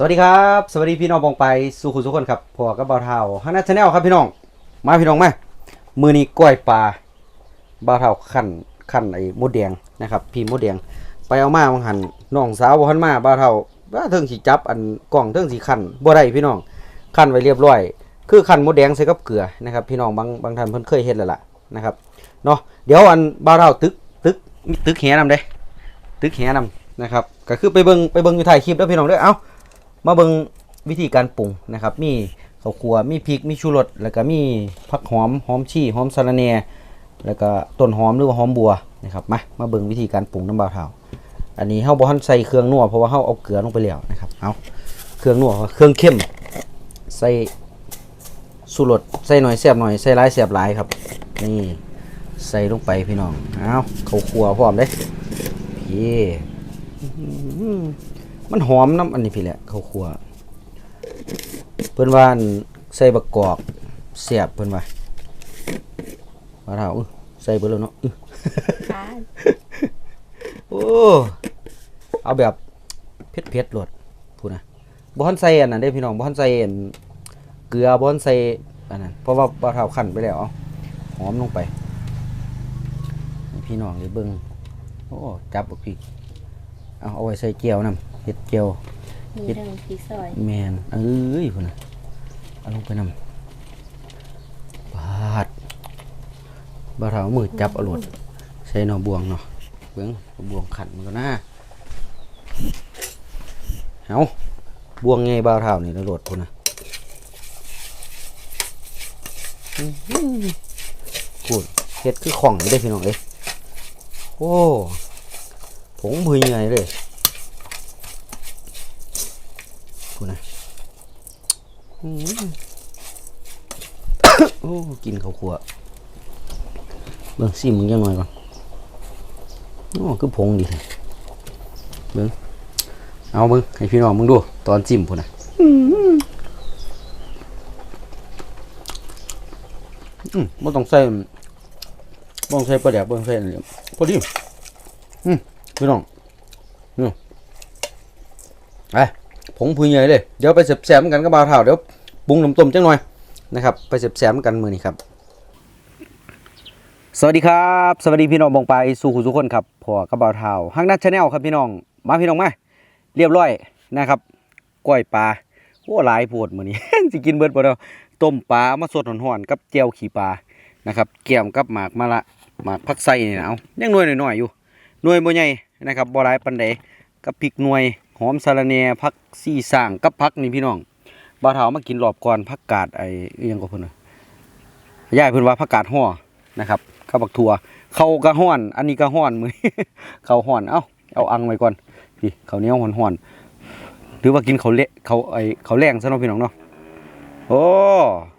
สวัสดีครับ สวัสดีพี่น้องบองไปสู่คุณทุกคนครับพอกับบ่าวเท่าฮันนัชแนลครับพี่น้อง มาพี่น้องมามือนี้กล้วยปลาบ่าวเท่าขั้นขั้นไอ้มดแดงนะครับ พี่มดแดง ไปเอามาบังหันน้องสาวบ่ทันมาบ่าวเท่าว่าเทิงสิจับอันกล่องเทิงสิขั้นบ่ได้พี่น้องขั้นไว้เรียบร้อย คือขั้นมดแดงใส่กับเกลือนะครับ พี่น้องบางบางท่านเพิ่นเคยเฮ็ดแล้วล่ะนะครับเนาะเดี๋ยวอันบ่าวเท่าตึกตึกมีตึกแหนำเด้ตึกแหนำนะครับ ก็คือไปเบิ่งไปเบิ่งอยู่ถ่ายคลิปแล้วพี่น้องเด้อเอ้า มาเบิ่งวิธีการปรุงนะครับ มีข้าวคั่วมีพริกมีชูรสแล้วก็มีผักหอมหอมชี่หอมสะระแน่แล้วก็ต้นหอมหรือว่าหอมบัวนะครับมามาเบิ่งวิธีการปรุงน้ำบาเทาอันนี้เฮาบ่ทันใส่เครื่องนัวเพราะว่าเฮาเอาเกลือลงไปแล้วนะครับเอาเครื่องนัวเครื่องเข้มใส่สูรสใส่หน่อยแซ่บหน่อยใส่หลายแซ่บหลายครับ นี่ใส่ลงไปพี่น้องเอาข้าวคั่วพร้อมเด้พี่ มันหอมน้ำอันนี้พี่แหละข้าวคั่วเพิ่นว่าอันใส่บักกอกเสียบเพิ่นว่าว่าเท่าอื้อใส่เบิดแล้วเนาะอื้อค่ะโอ้เอาแบบเผ็ดเผ็ดๆโลดพูดนะบ่ทันใส่อันนั้นเด้พี่น้องบ่ทันใส่อันเกลือบ่ทันใส่อันนั้นเพราะว่าบ่าวเท่าคั่นไปแล้วเอาหอมลงไปให้พี่น้องได้เบิ่งโอ้จับบักพริกเอาเอาไว้ใส่เจียวนํเฮ็ดเจียวมีทั้งพริกซอยแมนเอ้ยพุ่นน่ะเอาลงไปนำบาดบาดเท้ามือจับเอาโลดใส่หนอบวงเนาะเบิ่งเอาบวงขันมันก็น่าเอาบวงไงบาดเท้านี่แล้วโลดพุ่นน่ะอื้อหือพูดเฮ็ดคือของนี่เด้พี่น้องเอ้ยโอ้ผงมือใหญ่เลย พูนะอือโอ้กินข้าวคั่วเบิ่งซิมึงยังหน่อยก่อนโอ้คือผงดีเบิ่งเอามึงให้พี่น้องมึงดู ตอนจิ้มพูดนะอืมบ่ต้องใส่บ่ต้องใส่ปลาแดกบ่ต้องใส่อันนี้พอดีอืมพี่น้องนี่ไป ผงพุยใหญ่เลยเดี๋ยวไปเสบแสมกันกับบาวเท่าเดี๋ยวปรุงน้ำต้มจังหน่อยนะครับไปเสบแสมกันมือนี้ครับ สวัสดีครับ สวัสดีพี่น้องบงไปายสู่คุณทุคนครับพอกับบาวเท่าฮักนัทชาแนลครับพี่น้องมาพี่น้องมาเรียบร้อยนะครับก้อยปลาโอ้หลายโพดมือนี้สิกินเบิดบ่ดอกต้มปลามาสดห่อนๆกับแจ่วขี้ปลานะครับแก้มกับหมากมะละหมากผักไส้เนี่นะเอายังหน่วยหน่อยๆอยู่หน่วยบ่ใหญ่นะครับบ่หลายปานใดกับพริกหน่วย หอมสะระแหน่ผักซี่สร้างกับผักนี่พี่น้องบ่าวเฒ่ามากินรอบก่อนผักกาดไอ้ยังก็เพิ่นน่ะยายเพิ่นว่าผักกาดห่อนะครับกับบักถั่วเขาวก็ฮ้อน อันนี้ก็ฮ้อนมือเขาวฮ้อนเอ้าเอาอังไว้ก่อนพี่เขาเหนียวฮ้อนหรือว่ากินเขาเละเขาไอ้ข้าแรงซะเนาะพี่น้องเนาะโอ้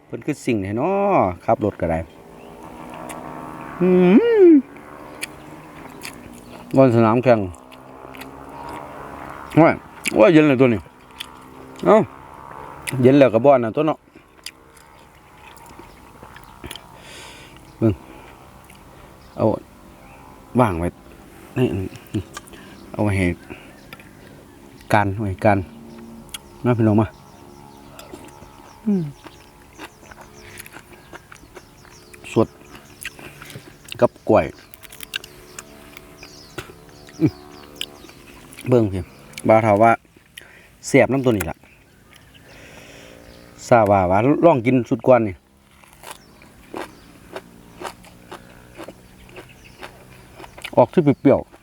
เพิ่นคือสิ่งแท้เนาะขับรถก็ได้อืมบนสนามแข่ง ว่าว่าเย็นเลยตัวนี้เอ้าเย็นแล้วกับบ้านนะตัวเนาะเบิ่งเอาว่างไว้นี่เอาไว้ให้การไว้การมาพี่น้องมาอืมสดกับกล้วยอื้อเบิ่งพี่ บ่าวเถาว่าเสียบน้ำตัวนี้ล่ะซาบว่าว่าลองกินสุดกวนนี่ออกที่เปรี้ยวๆ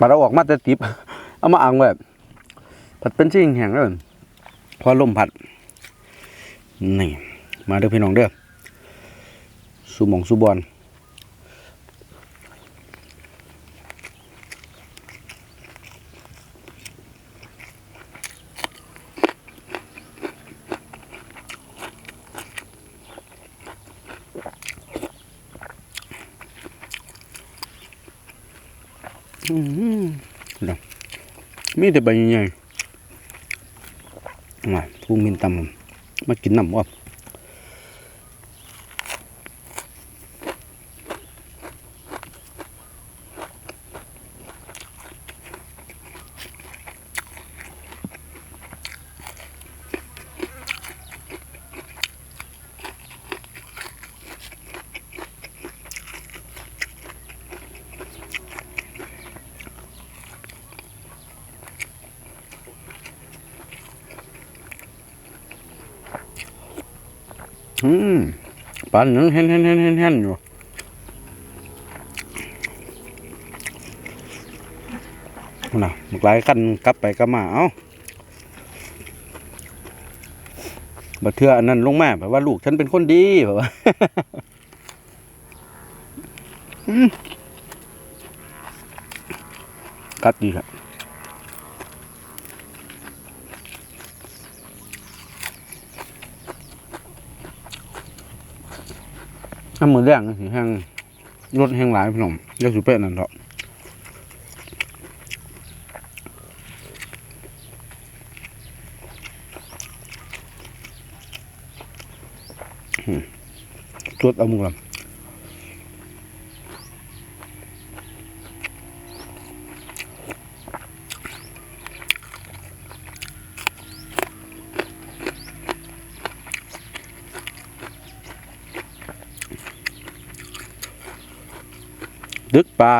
มัน มาแต่ติบ เอามาอังแบบผัดเป็นชิ้นแห้งเลยพอลมผัด นี่ มาเด้อพี่น้องเด้อสูมองสูบอลอืม มีแต่ใบใหญ่มาผู้มินตำมากินน้ำว่าอืม ปานนั้นเห็นเห็นเห็นเห็นอยู่น่ะมันหลายคันกลับไปกลับมาเอ้าบัเทืออันนั้นลงมาแบบว่าลูกฉันเป็นคนดีแบบว่ากัดดีครับ ถ้ามือแรงสิแห้งรถแห้งหลายพี่น้องเรียกสุเป็ดนั่นเถอะตรวจเอามือลำ ตึกปลา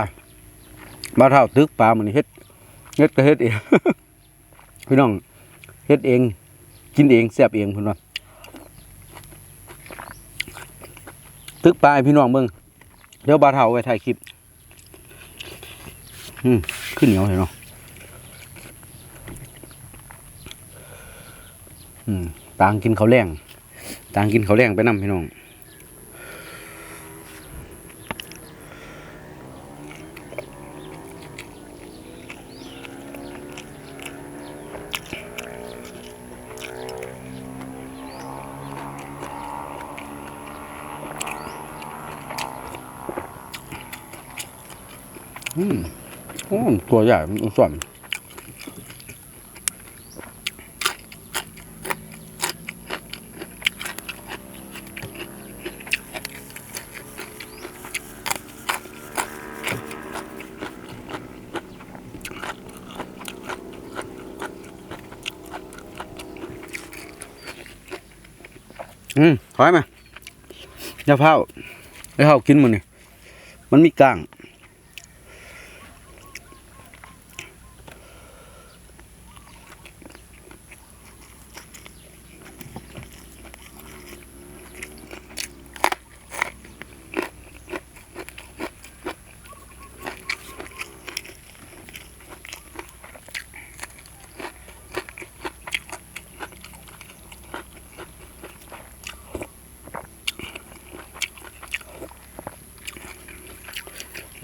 บ้าเท่าตึกปลามันเฮ็ดเฮ็ดก็เฮ็ดเองพี่น้องเฮ็ดเอง กินเองแซ่บเองพิ่นว่าตึกปลาพี่น้องเบิ่งเดี๋ยวบาเท่าไว้ถ่ายคลิปอืมขึ้นเหนียวเห็นเนาะอืมต่างกินเขาแรงต่างกินเขาแรงไปนำพี่น้อง อืมโอ้ตัวใหญ่มันส่วนอืมถอยมาอย่าเผาอย่าเผากินมันนี่มันมีกลาง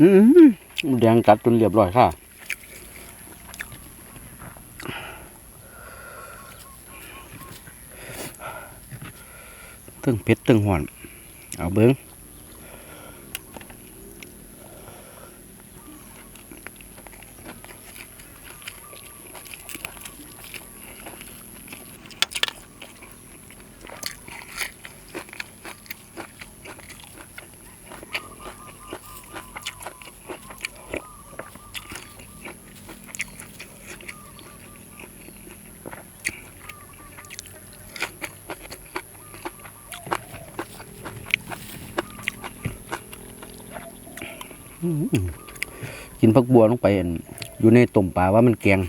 อืมแดงกัดจนเรียบร้อยค่ะ ตึงเผ็ดตึงหวานเอาเบิ้ง กินผักบัวลงไปอั่นอยู่ในต้มปลาว่ามันแกง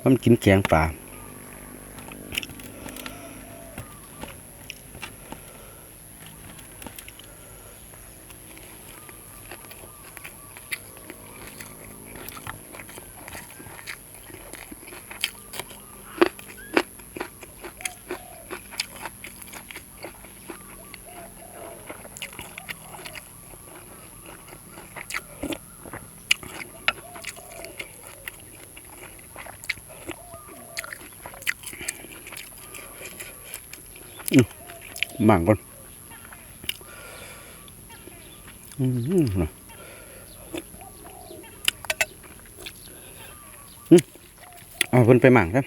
ว่ามันกินแกงปลาางก่อนอืมนเอาเพิ่นไปหมั่งครับ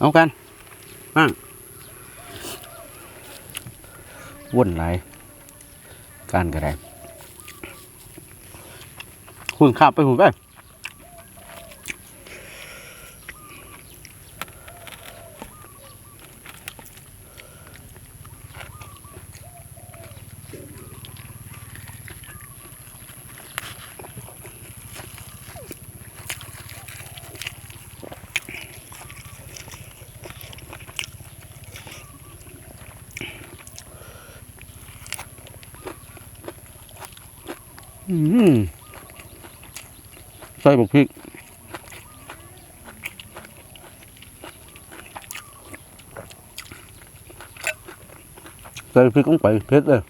เอากันมั่งว่นไหลการกระไรคุณข้าไปหูไป ใส่บกพริกใส่พริกลงไปเผ็ดเลย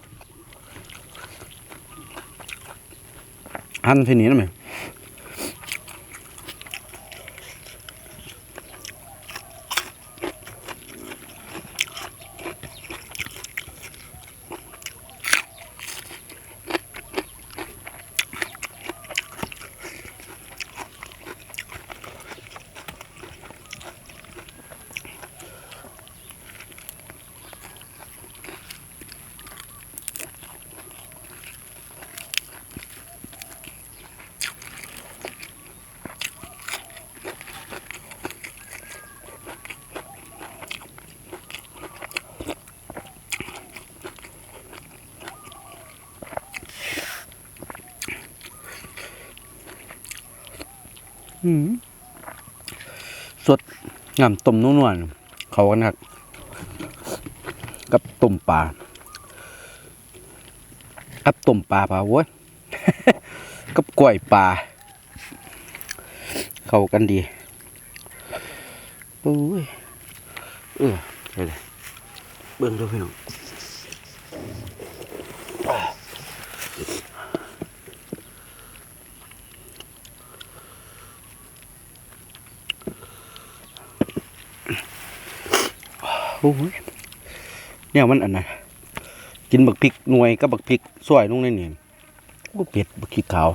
หั่นทีนี้นะแม่อื สดงามต้มนุ่นๆเขากันครับกับต้มปลากับต้มปลาปลาโว้ยกับกล้วยปลาเข้ากันดีโอ้ยเออเบิ่งดูพี่น้อง อ้ยเนี่ยมันอันน่ะกินบักพริกหน่วยกับบักพริกสวยลงในนี่โอ้เป็ดบักพริกขาว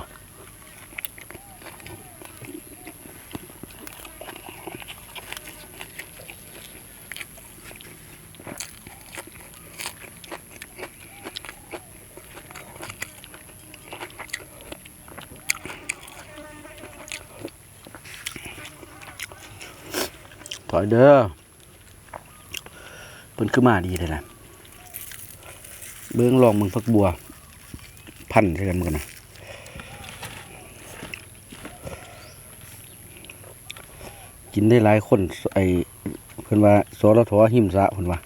ถอยเด้อ พิ่นคือมาดีเลยนะเบื้องลองมึงพักบัว พันใช่กันมึงกันนะกินได้หลายคนไอเพิ่นว่าสรทหิมสะเพิ่นว่า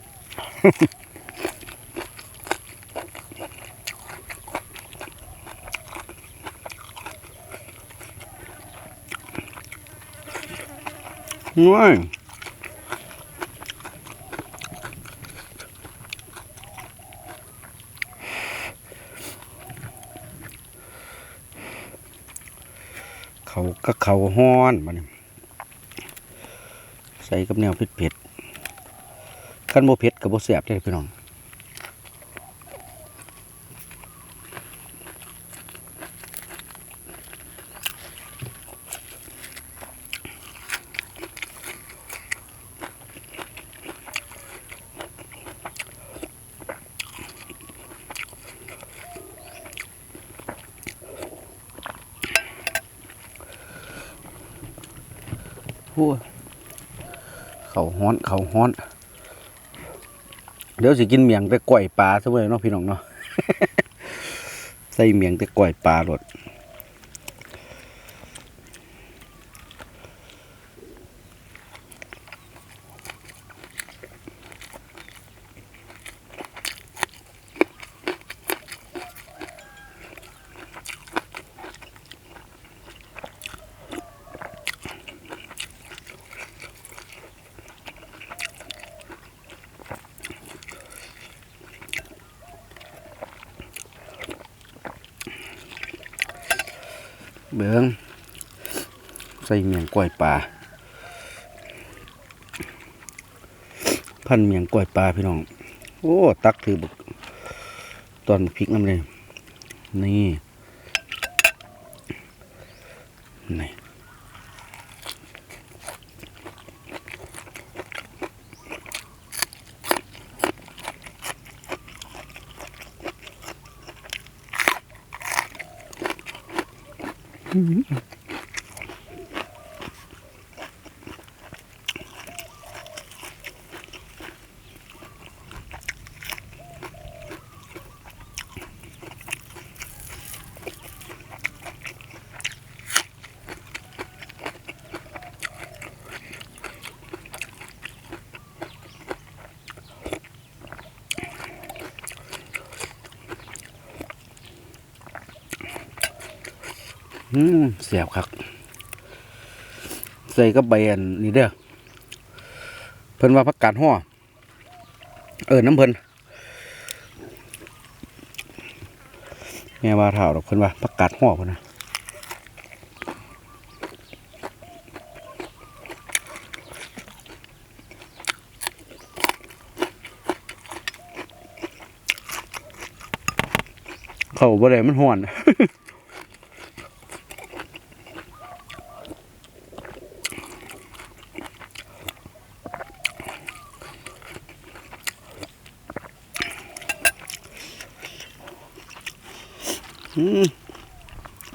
ง่าย ก็เขาห้อนมาเนี่ยใส่กับแนวเผ็ดเผ็ดๆขั้นโมเผ็ดกับโมเสียบได้พี่น้อง ฮ้อนเขาฮ้อน เดี๋ยวสิกินเมียงแต่ก่อยปลาซะเว้ยเนาะพี่น้องเนาะ ใส่เมียงแต่ก่อยปลาหลด ส่เมียงก้อยปลาพันเมียงก้อยปลาพี่น้อง โอ้ ตักถือบุกตอนพริกน้ำเลย นี่ นี่ อืม เสียบครับ ใส่กับใบอันนี่เด้อเพิ่นว่าผักกาดห่อเออน้ำเพิ่นแม่ว่าเท่าดอกเพิ่นว่าผักกาดห่อเพิ่นนะเขาบ่ได้มันห่อน อืม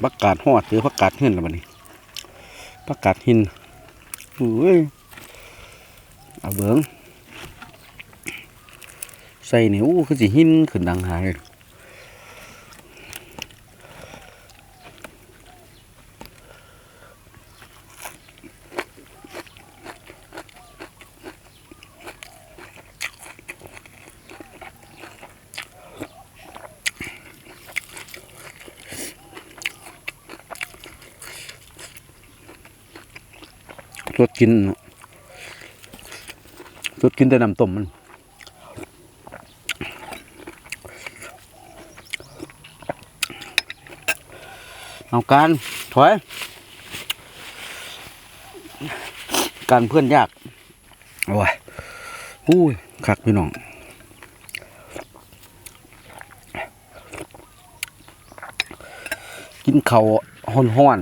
ผั กาดหอดหรือผักกาดหินละบัดนี้ผักกาดหินอุ้ยเอาเบิ้งใส่นี่อู้คือสิหินขึ้นดังหาเลย กินสดกินแต่น้ำต้มมันเอาการถอย การเพื่อนยาก โอ้ยอุ้ยคักพี่น้องกินเขาวห้อน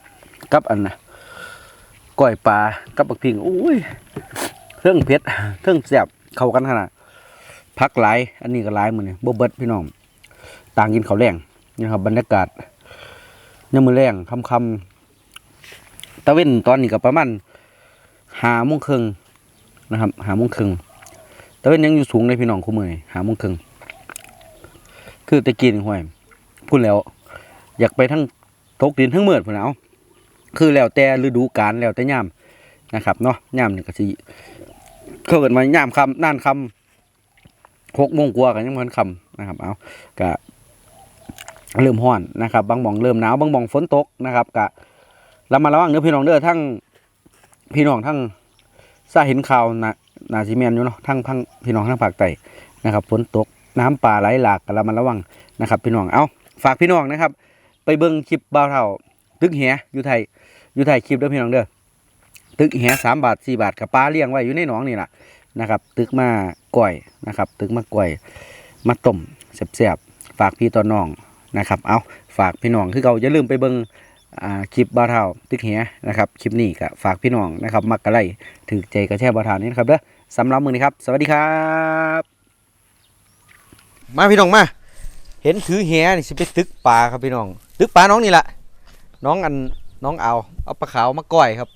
ๆกับอันนะ ก้อยปลากับบักพิงอุ้ยเครื่องเผ็ดเครื่องแซ่บเข้ากันขนาดพักหลาย อันนี้ก็หลายมือนี่ยบ่เบิดพี่น้องต่างกินเขาแรงนะครับบรรยากาศยังมือแรงคำคำตะเว้นตอนนี้ก็ประมาณหาโมงครึ่งนะครับหาโมงครึ่งตะเว้นยังอยู่สูงเลยพี่น้องคู่มือหาโมงครึ่งคือตะกินห่วยพูดแล้ว อยากไปทั้งตกดินทั้งเมือดพุ่นเอา คือแล้วแต่ฤดูกาลแล้วแต่ยามนะครับเนาะยามนี่ก็สิเขาเกิดมายามคำน่านคำหกโมงกว่ากันยังมันคำนะครับเอาก็เริ่มห้อนนะครับ บางหม่องเริ่มหนาวบางหม่องฝนตกนะครับกะเรามาระวังเด้อพี่น้องเด้อทั้งพี่น้องทั้งซาเห็นข่าวนะนาซีเมนอยู่เนาะทั้งพังพี่น้องทั้งภาคใต้นะครับฝนตกน้ำป่าไหลหลากเรามาระวังนะครับ พี่น้องเอาฝากพี่น้องนะครับ ไปเบิ่งคลิปบ่าวเท่า ตึกแหอยู่ไทยอยู่ไทยคลิปเด้อพี่น้องเด้อตึกแหสามบาทสี่บาทกับปลาเลี้ยงไว้อยู่ในหนองนี่แหละนะครับ ตึกมาก่อยนะครับ ตึกมาก่อยมาต้มแซ่บๆฝากพี่ต่อน้องนะครับ เอาฝากพี่น้องคือเราอย่าลืมไปเบิงคลิปบาเทาตึกเหียนะครับคลิปนี้ก็ฝากพี่น้องนะครับ มักกะไลถือใจกระแช่บาเทานี้นะครับเด้อสำหรับมือนี้ครับ สวัสดีครับ มาพี่น้องมา เห็นถือแหนี่สิไปตึกปลาครับพี่น้อง ตึกปลาน้องนี่แหละ น้องอันน้องเอาเอาปลาขาวมาก้อยครับ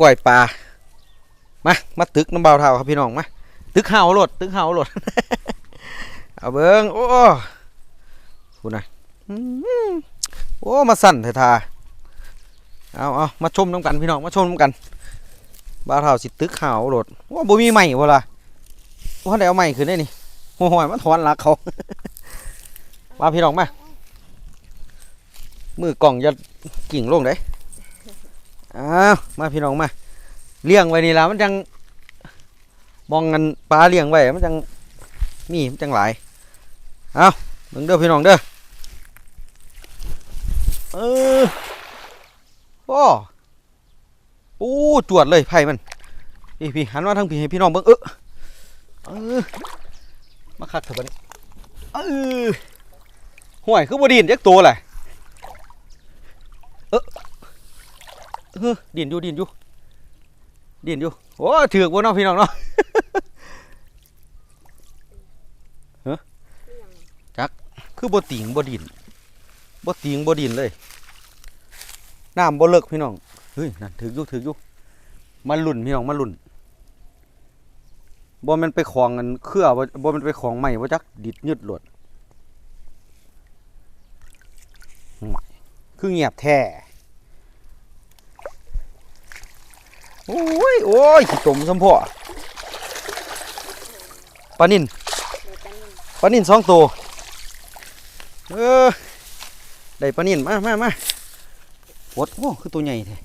ก้อยปลามามาตึกน้ำเบาเท่าครับพี่น้องมาตึกเห่าโหลดตึกเห่าโหลดเอาเบิ้งโอ้คุณนะอื้อหือโอ้มาสั่นเถอะทาเอาเอามาชมน้ำกันพี่น้องมาชมน้ำกันบ่าวเท่าสิตึกเห่าโหลดว่าบ่มีใหม่บ่ล่ะว่าได้เอาใหม่ขึ้นได้นี่โอ้โหมันถอนหลักเขามาพี่น้องมา มือกล่องจะกิ่งลงได้อ้าวมาพี่น้องมาเลี้ยงไว้นี่ละมันจังมองกันปลาเลี้ยงไว้มันจังมีมันจังหลายเอาเบิ่งเด้อพี่น้องเด้อเออโอ้โอ้จวดเลยไผ่มันพี่พี่หันมาทางพี่ให้พี่น้องเบิ่งเออเออมาคักเถอะบัดนี้เออห่วยคือบดินจักตัวแหละ เออเออดินอยู่ดินอยู่ดินอยู่โอ้ถือกบ่เนาะพี่น้องเนาะเฮ้จักคือบ่ติงบ่ดินบ่ติงบ่ดินเลยน้ำบ่เลิกพี่น้องเฮ้ยนั่นถืออยู่ถืออยู่มาลุ่นพี่น้องมาลุ่นบ่มันไปของกันเครือบ่บ่มันไปของใหม่บ่จักดิดยืดหลดห่วย คือเงียบแท้โอ้ย โอ้ยขี้ตมสมพ่อปลานินเดี๋ยวจะนิ่มปลานินสองตัวเออได้ปลานินมามามาปวดโอ้คือตัวใหญ่แท้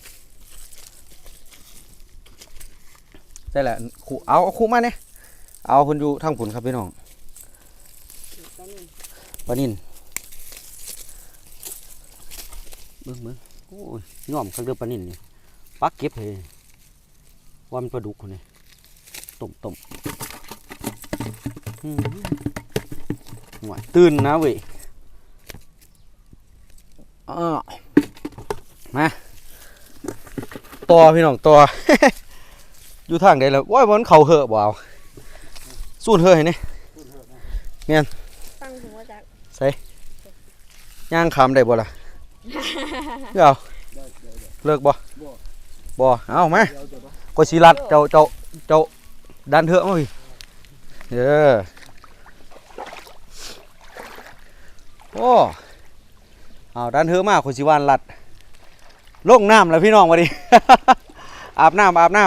ใช่แหละขู่เอาเอาขู่มาเนี่ยเอาคนอยู่ทางผุนครับพี่น้องเดี๋ยวจะนิ่มปลานิน เบิ่งเบิ่งโอ้ยย่อมข้างเดือปลานินนี่ปักเก็บเลยว่ามันปลาดุกคนนี้ต้มต้มอืมหวานตื่นนะเว้ยอ้อมาต่อพี่น้องต่ออยู่ทางใดแล้วว้ายมันเข่าเหอะบ่เอาสูนเหอะให้นี่ฟังถึงว่าจะย่างขามได้บ่ล่ะ เอาเลิกบ่บ่เอาไหมก็สิรัดเจ้าเจ้าเจ้าดันเถอะมาพี่เออโอ้เอาดันเถอะมากคนสิวานรัดลงน้ำแล้วพี่น้องมาดิอาบน้ำอาบน้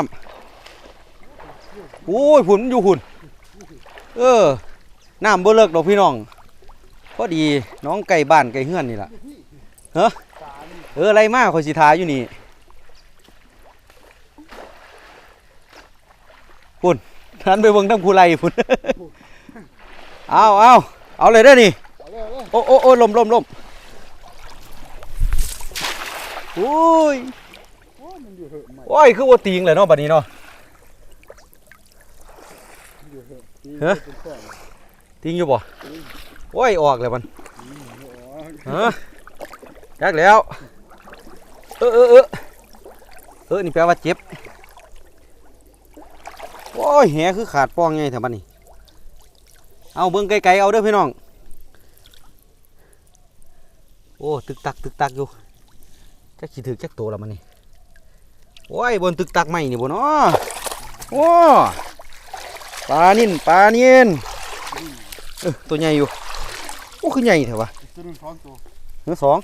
ำโอ้ยผุนอยู่หุ่นเออน้ำเบ่เลิกดอกพี่น้องพอดีน้องไก่บ้านไก่เฮือนนี่แหละ เฮ้อเอออะไรมากคนสิทาอยู่นี่ปุ่นทันไปเบิ่งทั้งผู้ไรพุ่นเอาเอาเอาเลยได้อนี่โอ้โอ้โอ้ลมลมลมโอ้ยโอ้ยคือว่าติงเลยเนาะบัดนี้เนาะเฮ้อติงอยู่บ่โอ้ยออกเลยมันฮะ จักแล้ว เออเออเออเออนี่แปลว่าเจ็บ โอ้ยแหคือขาดป้องไงแถวบ้านนี่เอาเบิ้งไกลๆเอาเด้อพี่น้อง โอ้ตึกตักตึกตักอยู่จักขีถือจักโตแล้วมันนี่โอ้ยบนตึกตักใหม่นี่บนอ๋อโอ้ปลานิ่นปลาเนิ่นเออตัวใหญ่อยู่ โอ้คือใหญ่เถอะวะตัวนึงสองตัว เนื้อสอง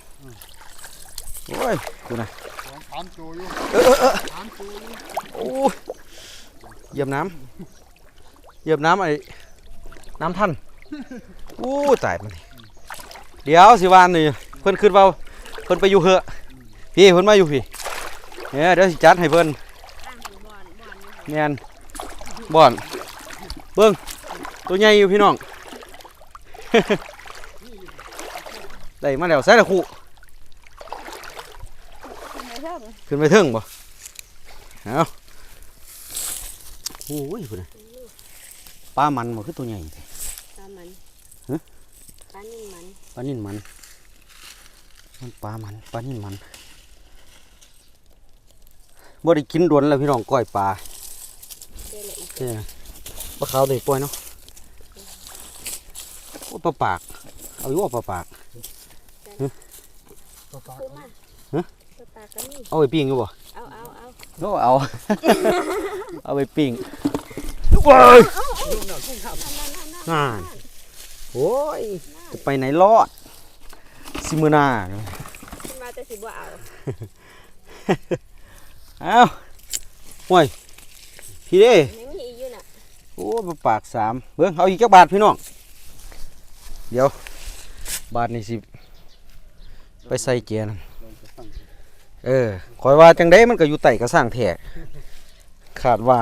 โอ้ยดูนะสองสามตัวอยู่เออเออเออสามตัวอยู่โอ้ยเหยียบน้ำเหยียบน้ำไอ้น้ำท่านโอ้ยตายมันเดี๋ยวสิวานนี่เพิ่นขึ้นเบาเพิ่นไปอยู่เหอะพี่เพิ่นมาอยู่พี่เนี่ยเดี๋ยวสิจัดให้เพิ่นตั้งถึงบอนบอนนี่แม่นบ่อนเบิ่งตัวใหญ่อยู่พี่น้อง ได้มาแล้วใส่ละคู่ขึ้นไปเพิ่มขึ้นไปเทิงบ่เอาโอ้ยพุ่นน่ะปลามันบ่คือตัวใหญ่แท้ปลามันฮะปลานิ่มมันปลานิ่นมัน มันปลามันปลานิ่นมันบ่ได้กินดวนแล้วพี่น้องก้อยปลาเจอเลยอีกเจ้นะปลาขาวได้ปล่อยเนาะโอ้ปลาปาก เอาอยู่ว่าปลาปาก ตัวปลาคือมาฮะตัวปลาก็มีเอาไปปิ้งอยู่บ่เอาเอาเอาโอ้เอา เอาไปปิ้งว้ายนั่นนั่นนั่นอ่าโอ้ยจะไปไหนรอดซิมือหนาขึ้นมาแต่สิบ่เอาเอาห่วยพี่เด้ไม่มีอีกอยู่น่ะโอ้ปลาปากสามเบิ่งเอาอีกจักบาทพี่น้อง เดี๋ยว บาทนี่สิ ไปใส่เกียร์นั่นเออคอยว่าจังได้มันก็อยู่ไต่กระสร้างแท้ขาดว่า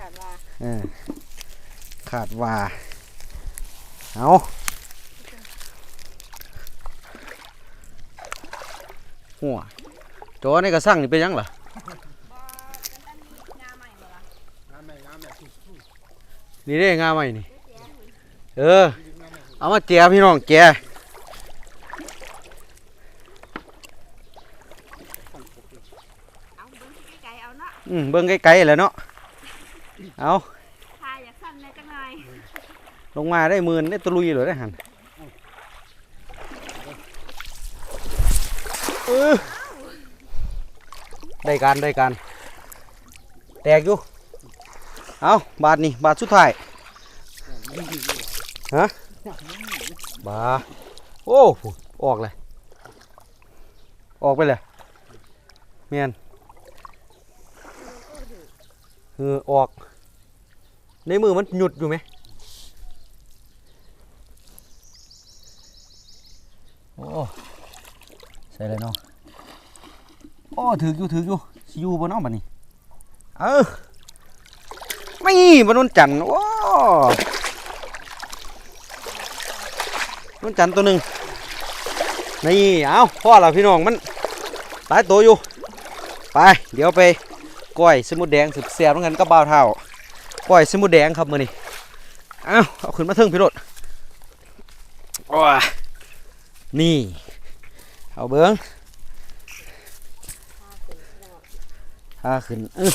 ขาดว่าเออขาดว่าเอาหัวจอในกระสั่งนี่เป็นหยังล่ะงาใหม่บ่ล่ะงามแม่งามแม่สู้นี่ได้งาใหม่นี่ เออ เอามาแจพี่น้องแจ เอาเบิ่งไกลๆเอาเนาะอืมเบิ่งไกลๆแหล้วเนาะเอาทายอยากสั่นเลยจังหน่อยลงมาได้หมื่นได้ตะลุยเลยได้หันเออได้การได้การแตกอยู่เอาบาทนี่บาทสุดท้ายฮะบาโอ้โหออกเลยออกไปเลยเมียน เออออก ในมือมันหยุดอยู่ไหมโอ้ใส่เลยเนาะโอ้ถืออยู่ถืออยู่สิอยู่บนน้องบัดนี้ เออไม่บนนนจันทร์โอ้นนจันทร์ตัวหนึ่งนี่เอาพ่อเราพี่น้องมันหลายตัวอยู่ ไป เดี๋ยวไป ก้อยสมุดแดงสุดเสียบเหมือนกันกับบ่าวเท่าก้อยสมุดแดงครับมือนี้เอาเอาขึ้นมาเทิงพี่รถโอ้ยนี่เอาเบิ้งถ้าขึ้นเออ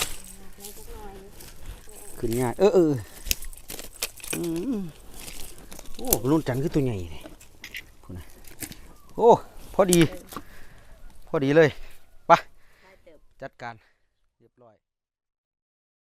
ขึ้นง่ายเออเอออืมโอ้รุ่นจันทร์คือตัวใหญ่เลยพูดนะโอ้พอดี พอดีเลยไปจัดการ เรียบร้อย